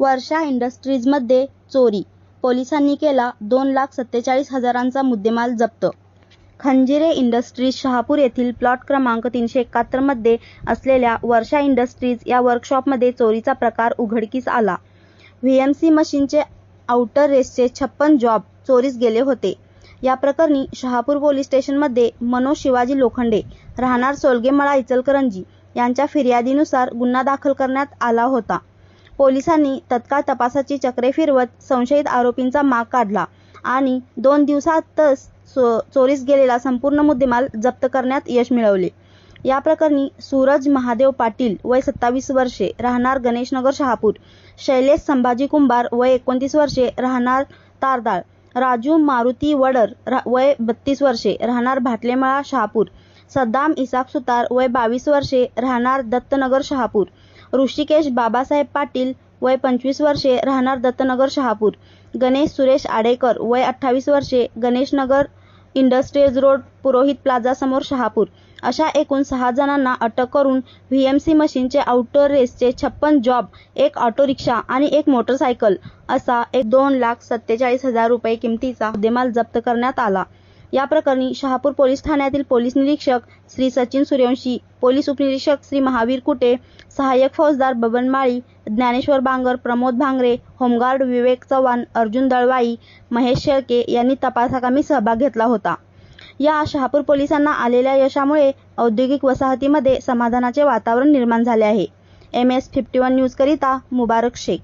वर्षा इंडस्ट्रीजमध्ये चोरी, पोलिसांनी केला दोन लाख सत्तेचाळीस हजारांचा मुद्देमाल जप्त खंजिरे इंडस्ट्रीज शहापूर येथील प्लॉट क्रमांक तीनशे एकाहत्तरमध्ये असलेल्या वर्षा इंडस्ट्रीज या वर्कशॉपमध्ये चोरीचा प्रकार उघडकीस आला. व्ही एम सी मशीनचे आउटर रेसचे छप्पन जॉब चोरीस गेले होते. या प्रकरणी शहापूर पोलीस स्टेशनमध्ये मनोज शिवाजी लोखंडे, राहणार सोलगेमळा इचलकरंजी यांच्या फिर्यादीनुसार गुन्हा दाखल करण्यात आला होता. पोलिसांनी तत्काळ तपासाची चक्रे फिरवत संशयित आरोपींचा माग काढला आणि दोन दिवसातच चोरीस गेलेला संपूर्ण मुद्देमाल जप्त करण्यात यश मिळवले. या प्रकरणी सूरज महादेव पाटील वय सत्तावीस वर्षे राहणार गणेशनगर शहापूर, शैलेश संभाजी कुंभार वय एकोणतीस वर्षे राहणार तारदाळ, राजू मारुती वडर वय बत्तीस वर्षे राहणार भाटलेमळा शहापूर, सद्दाम इसाक सुतार वय बावीस वर्षे राहणार दत्तनगर शहापूर, ऋषिकेश बाबासाहेब पाटील वय पंचवीस वर्षे राहणार दत्तनगर शहापूर, गणेश सुरेश आडेकर वय अठ्ठावीस वर्षे Ganeshnagar industries road Purohit plaza समोर शहापूर अशा एकूण सहा जणांना अटक करून व्ही एम सी मशीनचे आउटडोर रेसचे छप्पन जॉब, एक ऑटो रिक्षा आणि एक मोटरसायकल असा एक दोन लाख सत्तेचाळीस हजार रुपये किमतीचा मुद्देमाल जप्त करण्यात आला. या प्रकरणी शहापूर पोलीस ठाण्यातील पोलीस निरीक्षक श्री सचिन सूर्यवंशी, पोलीस उपनिरीक्षक श्री महावीर कुटे, सहाय्यक फौजदार बबन माळी, ज्ञानेश्वर बांगर, प्रमोद भांगरे, होमगार्ड विवेक चव्हाण, अर्जुन दळवाई, महेश शेळके यांनी तपासाकामी सहभाग घेतला होता. या शहापूर पोलिसांना आलेल्या यशामुळे औद्योगिक वसाहतीमध्ये समाधानाचे वातावरण निर्माण झाले आहे. एम एस फिफ्टी वन न्यूजकरिता मुबारक शेख